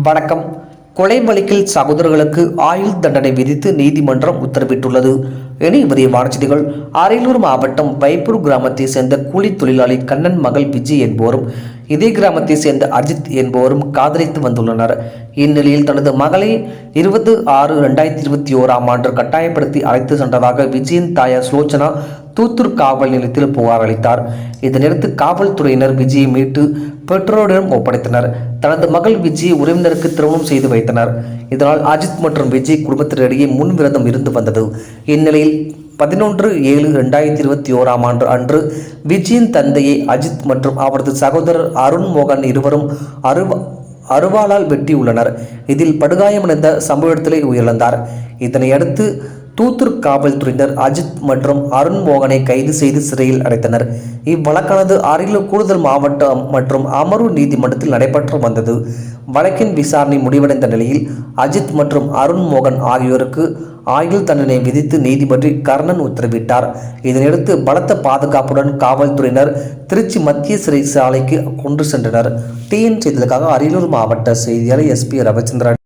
வணக்கம். கொலை வழக்கில் சகோதரர்களுக்கு ஆயுள் தண்டனை விதித்து நீதிமன்றம் உத்தரவிட்டுள்ளது. இனி விரிவான செய்திகள். அரியலூர் மாவட்டம் வைப்பூர் கிராமத்தை சேர்ந்த கூலி தொழிலாளி கண்ணன் மகள் விஜய் என்போரும் இதே கிராமத்தை சேர்ந்த அஜித் என்பவரும் காதலித்து வந்துள்ளனர். இந்நிலையில் தனது மகளை இருபது ஆறு ரெண்டாயிரத்தி இருபத்தி ஓராம் ஆண்டு கட்டாயப்படுத்தி அழைத்து சென்றதாக விஜயின் தாயார் சுலோச்சனா தூத்தூர் காவல் நிலையத்தில் புகார் அளித்தார். இதனையடுத்து காவல்துறையினர் விஜயை மீட்டு பெற்றோரிடம் ஒப்படைத்தனர். தனது மகள் விஜயை உறவினருக்கு திருமணம் செய்து வைத்தனர். இதனால் அஜித் மற்றும் விஜய் குடும்பத்தினரிடையே முன்விரதம் இருந்து வந்தது. இந்நிலையில் பதினொன்று ஏழு ரெண்டாயிரத்தி இருபத்தி ஓராம் ஆண்டு அன்று விஜயின் தந்தையை அஜித் மற்றும் அவரது சகோதரர் அருண் மோகன் இருவரும் அருவ அருவாளால் வெட்டியுள்ளனர். இதில் படுகாயமடைந்த சம்பவ இடத்திலே உயிரிழந்தார். இதனையடுத்து தூத்துர் காவல்துறையினர் அஜித் மற்றும் அருண் மோகனை கைது செய்து சிறையில் அடைத்தனர். இவ்வழக்கானது அரியலூர் கூடுதல் மாவட்டம் மற்றும் அமர்வு நீதிமன்றத்தில் நடைபெற்று வந்தது. வழக்கின் விசாரணை முடிவடைந்த நிலையில் அஜித் மற்றும் அருண் மோகன் ஆகியோருக்கு ஆயுள் தண்டனை விதித்து நீதிபதி கர்ணன் உத்தரவிட்டார். இதனையடுத்து பலத்த பாதுகாப்புடன் காவல்துறையினர் திருச்சி மத்திய சிறை சாலைக்கு கொண்டு சென்றனர். டிஎன் செய்திகளுக்காக அரியலூர் மாவட்ட செய்தியாளர் எஸ்பி ரவிச்சந்திரன்.